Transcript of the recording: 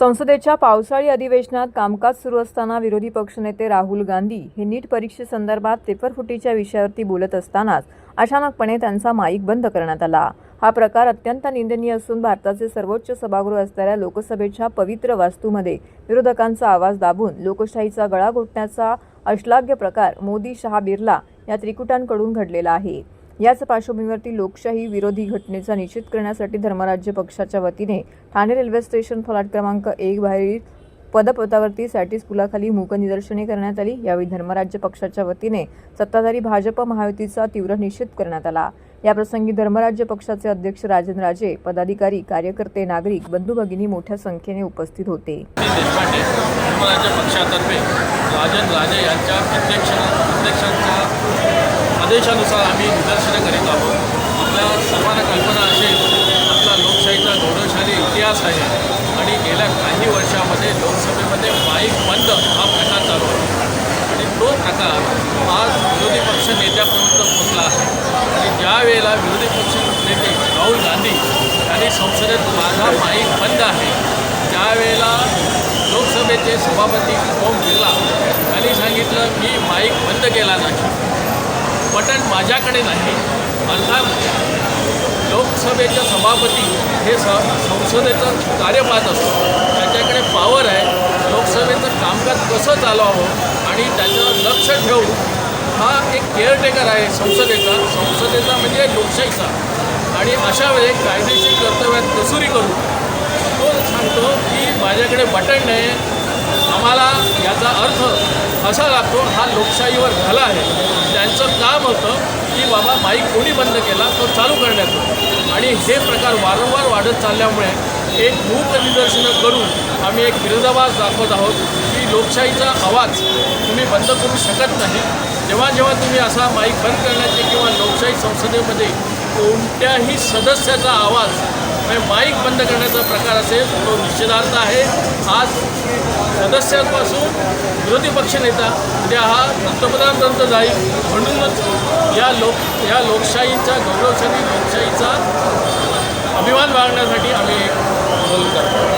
संसदेच्या पावसाळी अधिवेशनात कामकाज सुरू असताना विरोधी पक्षनेते राहुल गांधी हे नीट परीक्षेसंदर्भात पेपरफुटीच्या विषयावरती बोलत असतानाच अचानकपणे त्यांचा माईक बंद करण्यात आला. हा प्रकार अत्यंत निंदनीय असून भारताचे सर्वोच्च सभागृह असणाऱ्या लोकसभेच्या पवित्र वास्तूमध्ये विरोधकांचा आवाज दाबून लोकशाहीचा गळा घोटण्याचा अश्लाघ्य प्रकार मोदी शहा बिर्ला या त्रिकुटांकडून घडलेला आहे. याच पार्श्वभूमीवरती लोकशाही विरोधी घटनेचा निषेध करण्यासाठी धर्मराज्य पक्षाच्या वतीने ठाणे रेल्वे स्टेशन फलाट क्रमांक एक बाहेरील पदपथावरती सॅटिस पुलाखाली मूक निदर्शने करण्यात आली. यावेळी धर्मराज्य पक्षाच्या वतीने सत्ताधारी भाजप महायुतीचा तीव्र निषेध करण्यात आला. याप्रसंगी धर्मराज्य पक्षाचे अध्यक्ष राजन राजे पदाधिकारी कार्यकर्ते नागरिक बंधू भगिनी मोठ्या संख्येने उपस्थित होते. देशपांडे धर्मराज्य पक्षातर्फे राजन राजे यांच्या अध्यक्ष अध्यक्षांच्या आदेशानुसार आम्ही निदर्शनं करीत आहोत. आपल्या सर्वांना कल्पना असेल आपला लोकशाहीचा गौरवशाली इतिहास आहे आणि गेल्या काही वर्षामध्ये लोकसभेमध्ये माईक बंद हा प्रकार चालू आहे. आणि तो प्रकार आज विरोधी पक्ष नेत्यापर्यंत पोचला आहे. आणि ज्यावेळेला विरोधी पक्ष नेते राहुल गांधी यांनी संसदेत माझा माईक बंद आहे त्यावेळेला लोकसभेचे सभापती ओम बिर्ला यांनी सांगितलं मी माईक बंद केला नाही. बटन माझ्याकडे नाही. अर्थात लोकसभेचे सभापती हे स संसदेचं कार्य पाहत असतो. त्याच्याकडे पॉवर आहे. लोकसभेचं कामकाज कसं चालवावं आणि त्याच्यावर लक्ष ठेवून हा एक केअरटेकर आहे संसदेचा. संसदेचा म्हणजे लोकशाहीचा. आणि अशा वेळी कायदेशीर कर्तव्यात कसुरी करू तो सांगतो की माझ्याकडे बटन नाही. आम्हाला याचा अर्थ असा लागतो हा लोकशाहीवर झाला आहे. काम होतं की बाबा माईक कोणी बंद केला तो चालू करण्याचं. आणि हे प्रकार वारंवार वाढत चालल्यामुळे एक मूक निदर्शनं करून आम्ही एक विरोधाभास दाखवत आहोत की लोकशाहीचा आवाज तुम्ही बंद करू शकत नाही. जेव्हा जेव्हा तुम्ही असा माईक बंद करण्याचे किंवा लोकशाही संसदेमध्ये कोणत्याही सदस्याचा आवाज म्हणजे माईक बंद करण्याचा प्रकार असेल तो निश्चितार्थ आहे. आज सदस्यांपासून विरोधी पक्षनेता उद्या हा पंतप्रधानपर्यंत जाईल म्हणूनच या लोक या लोकशाहीचा गौरवशाली लोकशाहीचा अभिमान बाळगण्यासाठी आम्ही बोल करतो